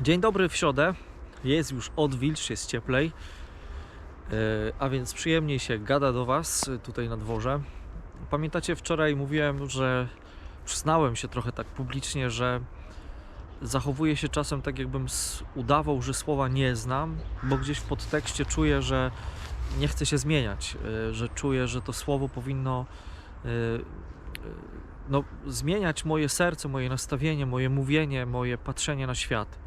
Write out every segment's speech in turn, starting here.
Dzień dobry w środę. Jest już odwilż, jest cieplej. E, A więc przyjemniej się gada do Was tutaj na dworze. Pamiętacie, wczoraj mówiłem, że przyznałem się trochę tak publicznie, że zachowuję się czasem tak, jakbym udawał, że słowa nie znam, bo gdzieś w podtekście czuję, że nie chcę się zmieniać, e, że czuję, że to słowo powinno e, no, zmieniać moje serce, moje nastawienie, moje mówienie, moje patrzenie na świat.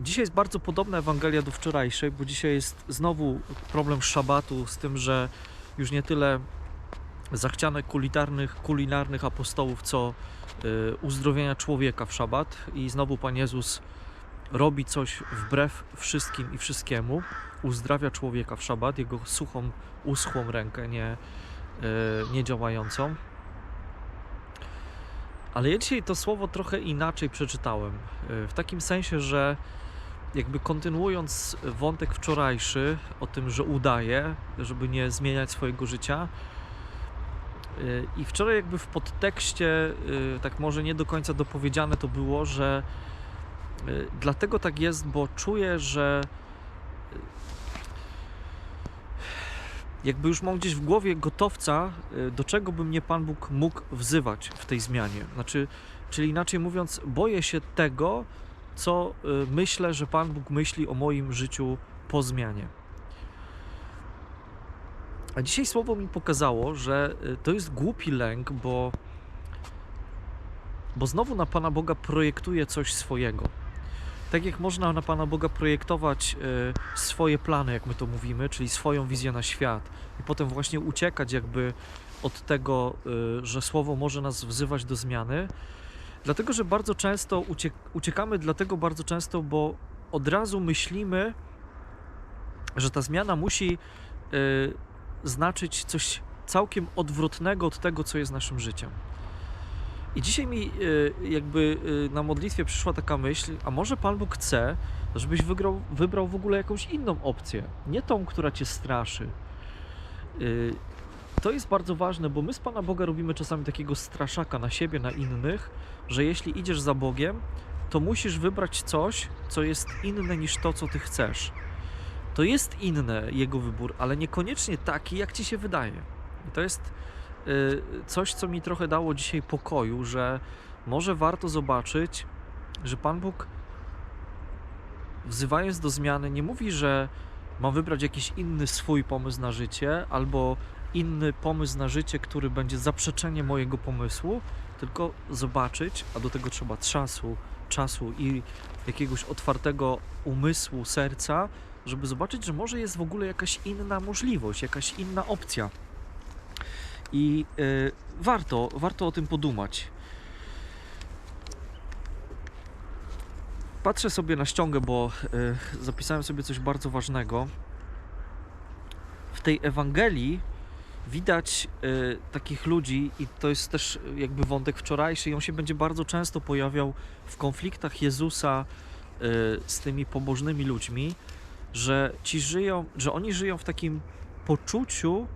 Dzisiaj jest bardzo podobna Ewangelia do wczorajszej, bo dzisiaj jest znowu problem szabatu z tym, że już nie tyle zachcianek kulinarnych, kulinarnych apostołów, co y, uzdrowienia człowieka w szabat. I znowu Pan Jezus robi coś wbrew wszystkim i wszystkiemu. Uzdrawia człowieka w szabat, jego suchą, uschłą rękę, nie, y, nie działającą. Ale ja dzisiaj to słowo trochę inaczej przeczytałem. y, W takim sensie, że jakby kontynuując wątek wczorajszy o tym, że udaje, żeby nie zmieniać swojego życia. y, I wczoraj jakby w podtekście, y, tak może nie do końca dopowiedziane to było, że dlatego tak jest, bo czuję, że jakby już mam gdzieś w głowie gotowca, y, do czego by mnie Pan Bóg mógł wzywać w tej zmianie. Znaczy, czyli inaczej mówiąc, boję się tego, co y, myślę, że Pan Bóg myśli o moim życiu po zmianie. A dzisiaj słowo mi pokazało, że y, to jest głupi lęk, bo, bo znowu na Pana Boga projektuje coś swojego. Tak jak można na Pana Boga projektować y, swoje plany, jak my to mówimy, czyli swoją wizję na świat, i potem właśnie uciekać jakby od tego, y, że słowo może nas wzywać do zmiany, Dlatego, że bardzo często uciek uciekamy, dlatego bardzo często, bo od razu myślimy, że ta zmiana musi y, znaczyć coś całkiem odwrotnego od tego, co jest naszym życiem. I dzisiaj mi y, jakby y, na modlitwie przyszła taka myśl, a może Pan Bóg chce, żebyś wygrał, wybrał w ogóle jakąś inną opcję, nie tą, która cię straszy. Y, to jest bardzo ważne, bo my z Pana Boga robimy czasami takiego straszaka na siebie, na innych, że jeśli idziesz za Bogiem, to musisz wybrać coś, co jest inne niż to, co ty chcesz. To jest inne jego wybór, ale niekoniecznie taki, jak ci się wydaje. I to jest coś, co mi trochę dało dzisiaj pokoju, że może warto zobaczyć, że Pan Bóg wzywając do zmiany nie mówi, że mam wybrać jakiś inny swój pomysł na życie albo inny pomysł na życie, który będzie zaprzeczeniem mojego pomysłu, tylko zobaczyć, a do tego trzeba czasu, czasu i jakiegoś otwartego umysłu, serca, żeby zobaczyć, że może jest w ogóle jakaś inna możliwość, jakaś inna opcja. I y, warto, warto o tym podumać. Patrzę sobie na ściągę, bo y, zapisałem sobie coś bardzo ważnego. W tej Ewangelii widać y, takich ludzi, i to jest też jakby wątek wczorajszy, i on się będzie bardzo często pojawiał w konfliktach Jezusa y, z tymi pobożnymi ludźmi, że ci żyją, że oni żyją w takim poczuciu,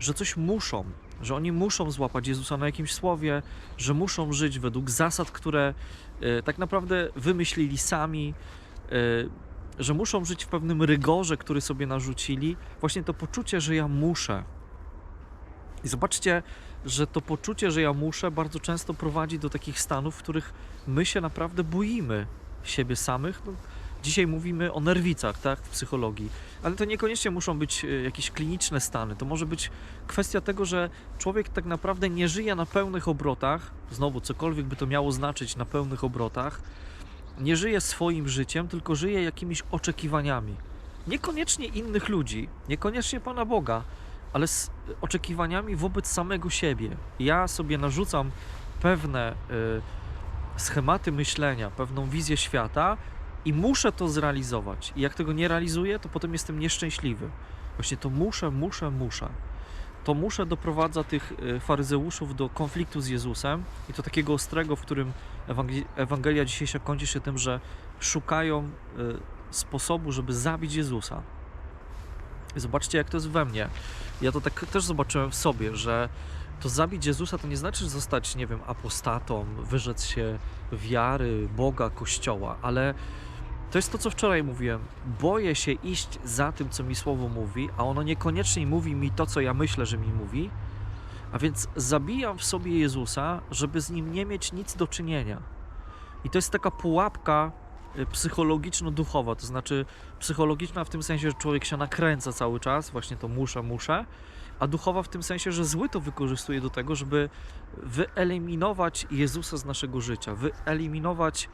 że coś muszą, że oni muszą złapać Jezusa na jakimś słowie, że muszą żyć według zasad, które y, tak naprawdę wymyślili sami, y, że muszą żyć w pewnym rygorze, który sobie narzucili. Właśnie to poczucie, że ja muszę, i zobaczcie, że to poczucie, że ja muszę, bardzo często prowadzi do takich stanów, w których my się naprawdę boimy siebie samych. No, dzisiaj mówimy o nerwicach, tak, w psychologii, ale to niekoniecznie muszą być e, jakieś kliniczne stany. To może być kwestia tego, że człowiek tak naprawdę nie żyje na pełnych obrotach, znowu cokolwiek by to miało znaczyć na pełnych obrotach, nie żyje swoim życiem, tylko żyje jakimiś oczekiwaniami. Niekoniecznie innych ludzi, niekoniecznie Pana Boga, ale z oczekiwaniami wobec samego siebie. Ja sobie narzucam pewne y, schematy myślenia, pewną wizję świata i muszę to zrealizować. I jak tego nie realizuję, to potem jestem nieszczęśliwy. Właśnie to muszę, muszę, muszę. To muszę doprowadza tych y, faryzeuszów do konfliktu z Jezusem i to takiego ostrego, w którym Ewangel- Ewangelia dzisiejsza kończy się tym, że szukają y, sposobu, żeby zabić Jezusa. Zobaczcie, jak to jest we mnie. Ja to tak też zobaczyłem w sobie, że to zabić Jezusa to nie znaczy zostać, nie wiem, apostatą, wyrzec się wiary, Boga, Kościoła, ale to jest to, co wczoraj mówiłem. Boję się iść za tym, co mi Słowo mówi, a ono niekoniecznie mówi mi to, co ja myślę, że mi mówi, a więc zabijam w sobie Jezusa, żeby z nim nie mieć nic do czynienia. I to jest taka pułapka y, psychologiczno-duchowa, to znaczy psychologiczna w tym sensie, że człowiek się nakręca cały czas, właśnie to muszę, muszę, a duchowa w tym sensie, że zły to wykorzystuje do tego, żeby wyeliminować Jezusa z naszego życia, wyeliminować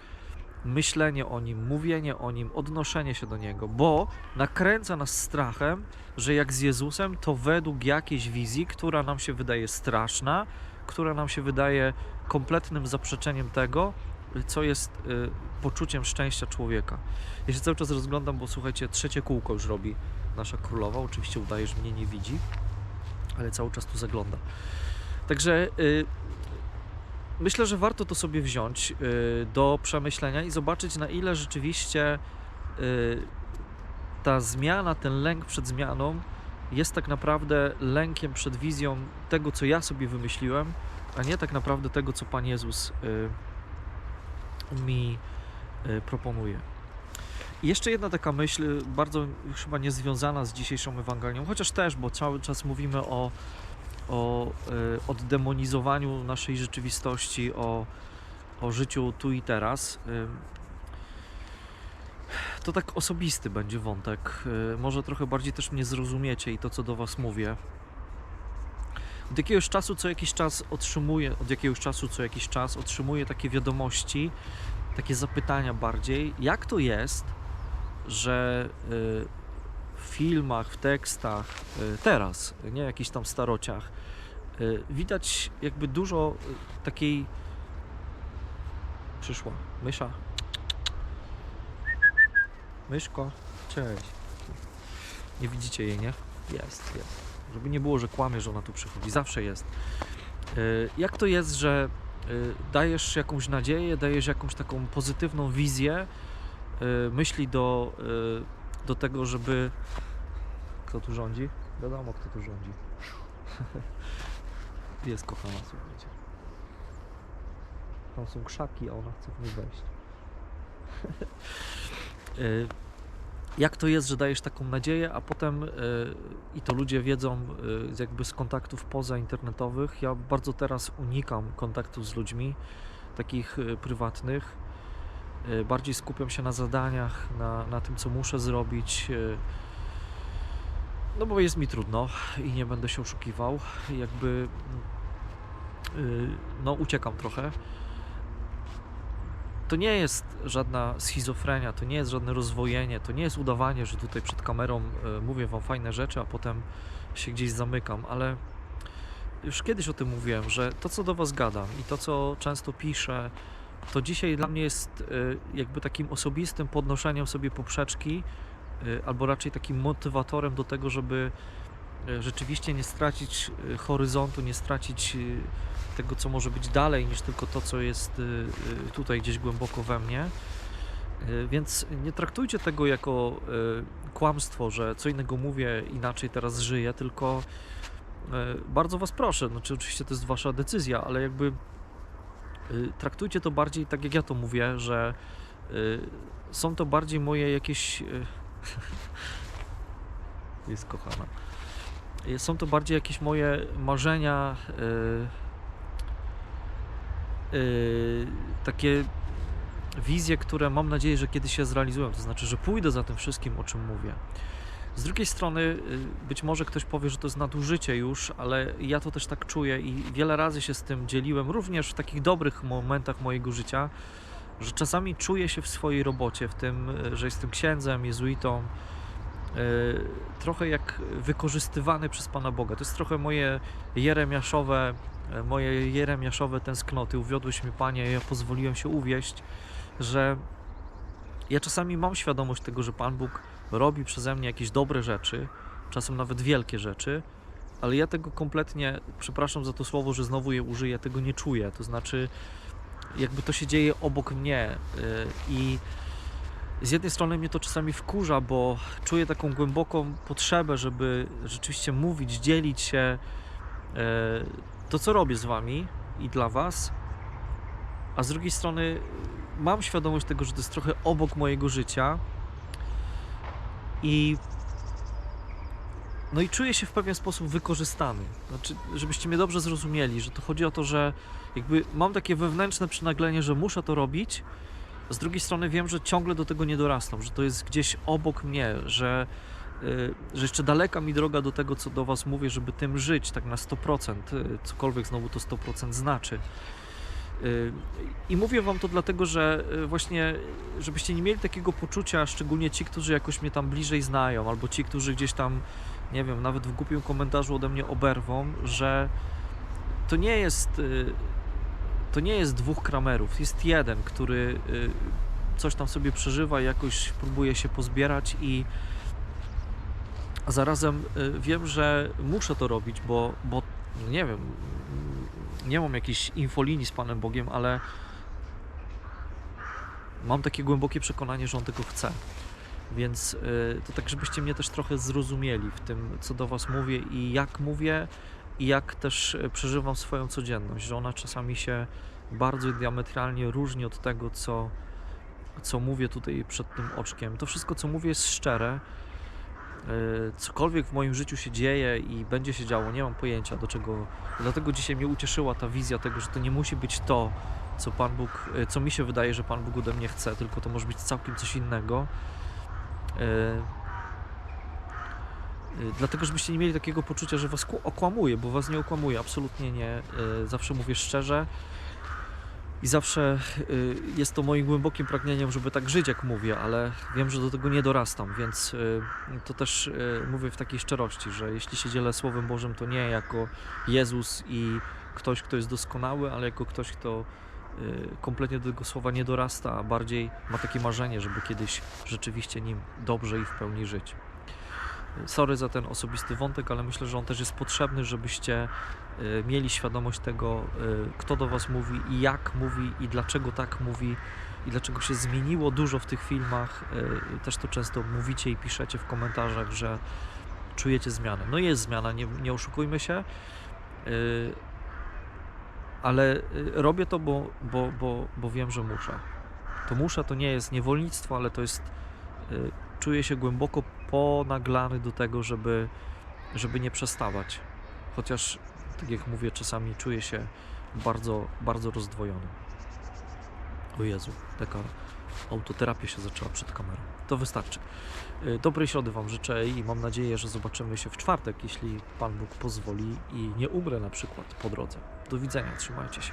myślenie o nim, mówienie o nim, odnoszenie się do niego, bo nakręca nas strachem, że jak z Jezusem, to według jakiejś wizji, która nam się wydaje straszna, która nam się wydaje kompletnym zaprzeczeniem tego, co jest y, poczuciem szczęścia człowieka. Ja się cały czas rozglądam, bo słuchajcie, trzecie kółko już robi nasza królowa. Oczywiście udaje, że mnie nie widzi, ale cały czas tu zagląda. Także y, myślę, że warto to sobie wziąć y, do przemyślenia i zobaczyć, na ile rzeczywiście y, ta zmiana, ten lęk przed zmianą jest tak naprawdę lękiem przed wizją tego, co ja sobie wymyśliłem, a nie tak naprawdę tego, co Pan Jezus y, mi proponuje. I jeszcze jedna taka myśl, bardzo chyba niezwiązana z dzisiejszą Ewangelią, chociaż też, bo cały czas mówimy o, o y, oddemonizowaniu naszej rzeczywistości, o, o życiu tu i teraz. Y, to tak osobisty będzie wątek. Y, Może trochę bardziej też mnie zrozumiecie i to, co do Was mówię. Od jakiegoś czasu, co jakiś czas otrzymuję, od jakiegoś czasu, co jakiś czas otrzymuję takie wiadomości, takie zapytania bardziej, jak to jest, że w filmach, w tekstach, y, teraz, nie jakichś tam starociach, y, widać jakby dużo y, takiej. Przyszła mysza. Myszko, cześć. Nie widzicie jej, nie? Jest, jest. Żeby nie było, że kłamie, że ona tu przychodzi. Zawsze jest. Jak to jest, że dajesz jakąś nadzieję, dajesz jakąś taką pozytywną wizję, myśli do, do tego, żeby. Kto tu rządzi? Wiadomo, kto tu rządzi. Jest kochana, słuchajcie. Tam są krzaki, a ona chce w nie wejść. Y, jak to jest, że dajesz taką nadzieję, a potem y, i to ludzie wiedzą y, jakby z kontaktów pozainternetowych. Ja bardzo teraz unikam kontaktów z ludźmi takich prywatnych. Y, Bardziej skupiam się na zadaniach, na, na tym, co muszę zrobić. y, No bo jest mi trudno i nie będę się oszukiwał. Jakby y, no uciekam trochę to nie jest żadna schizofrenia, to nie jest żadne rozwojenie, to nie jest udawanie, że tutaj przed kamerą mówię wam fajne rzeczy, a potem się gdzieś zamykam, ale już kiedyś o tym mówiłem, że to co do was gadam i to co często piszę, to dzisiaj dla mnie jest e, jakby takim osobistym podnoszeniem sobie poprzeczki, e, albo raczej takim motywatorem do tego, żeby e, rzeczywiście nie stracić horyzontu, nie stracić tego, co może być dalej niż tylko to, co jest tutaj gdzieś głęboko we mnie. Więc nie traktujcie tego jako kłamstwo, że co innego mówię, inaczej teraz żyję, tylko bardzo Was proszę, znaczy oczywiście to jest Wasza decyzja, ale jakby traktujcie to bardziej tak, jak ja to mówię, że y, są to bardziej moje jakieś. y, Jest kochana. Y, Są to bardziej jakieś moje marzenia. y, takie wizje, które mam nadzieję, że kiedyś się zrealizują. To znaczy, że pójdę za tym wszystkim, o czym mówię. Z drugiej strony, yy, być może ktoś powie, że to jest nadużycie już, ale ja to też tak czuję i wiele razy się z tym dzieliłem, również w takich dobrych momentach mojego życia, że czasami czuję się w swojej robocie, w tym, yy, że jestem księdzem, jezuitą, yy, trochę jak wykorzystywany przez Pana Boga. To jest trochę moje jeremiaszowe moje jeremiaszowe tęsknoty. Uwiodłeś mnie, Panie, ja pozwoliłem się uwieść, że ja czasami mam świadomość tego, że Pan Bóg robi przeze mnie jakieś dobre rzeczy, czasem nawet wielkie rzeczy, ale ja tego kompletnie, przepraszam za to słowo, że znowu je użyję, tego nie czuję. To znaczy, jakby to się dzieje obok mnie y, i z jednej strony mnie to czasami wkurza, bo czuję taką głęboką potrzebę, żeby rzeczywiście mówić, dzielić się, e, to, co robię z wami i dla was, a z drugiej strony y, mam świadomość tego, że to jest trochę obok mojego życia i no i czuję się w pewien sposób wykorzystany. Znaczy, żebyście mnie dobrze zrozumieli, że to chodzi o to, że jakby mam takie wewnętrzne przynaglenie, że muszę to robić. Z drugiej strony wiem, że ciągle do tego nie dorastam, że to jest gdzieś obok mnie, że, y, że jeszcze daleka mi droga do tego, co do Was mówię, żeby tym żyć tak na 100%, y, cokolwiek znowu to 100% znaczy. Y, I mówię Wam to dlatego, że y, właśnie, żebyście nie mieli takiego poczucia, szczególnie ci, którzy jakoś mnie tam bliżej znają, albo ci, którzy gdzieś tam, nie wiem, nawet w głupim komentarzu ode mnie oberwą, że to nie jest, y, to nie jest dwóch kramerów, jest jeden, który coś tam sobie przeżywa i jakoś próbuje się pozbierać i a zarazem wiem, że muszę to robić, bo, bo no nie wiem, nie mam jakiejś infolinii z Panem Bogiem, ale mam takie głębokie przekonanie, że On tego chce. Więc y, to tak, żebyście mnie też trochę zrozumieli w tym, co do Was mówię i jak mówię, i jak też y, przeżywam swoją codzienność, że ona czasami się bardzo diametralnie różni od tego, co, co mówię tutaj przed tym oczkiem. To wszystko, co mówię, jest szczere. Y, Cokolwiek w moim życiu się dzieje i będzie się działo, nie mam pojęcia do czego. Dlatego dzisiaj mnie ucieszyła ta wizja tego, że to nie musi być to, co Pan Bóg, y, co mi się wydaje, że Pan Bóg ode mnie chce, tylko to może być całkiem coś innego. Y, Dlatego, żebyście nie mieli takiego poczucia, że was okłamuję, bo was nie okłamuję, absolutnie nie. Zawsze mówię szczerze i zawsze y, jest to moim głębokim pragnieniem, żeby tak żyć, jak mówię, ale wiem, że do tego nie dorastam, więc y, to też y, mówię w takiej szczerości, że jeśli się dzielę Słowem Bożym, to nie jako Jezus i ktoś, kto jest doskonały, ale jako ktoś, kto kompletnie do tego słowa nie dorasta, a bardziej ma takie marzenie, żeby kiedyś rzeczywiście nim dobrze i w pełni żyć. Sorry za ten osobisty wątek, ale myślę, że on też jest potrzebny, żebyście y, mieli świadomość tego, y, kto do Was mówi i jak mówi i dlaczego tak mówi i dlaczego się zmieniło dużo w tych filmach. Y, Też to często mówicie i piszecie w komentarzach, że czujecie zmianę. No jest zmiana, nie, nie oszukujmy się, ale robię to, bo, bo, bo, bo wiem, że muszę. To muszę, to nie jest niewolnictwo, ale to jest czuję się głęboko ponaglany do tego, żeby, żeby nie przestawać. Chociaż, tak jak mówię, czasami czuję się bardzo, bardzo rozdwojony. O Jezu, taka autoterapia się zaczęła przed kamerą. To wystarczy. Y, Dobrej środy Wam życzę i mam nadzieję, że zobaczymy się w czwartek, jeśli Pan Bóg pozwoli i nie umrę na przykład po drodze. Do widzenia, trzymajcie się.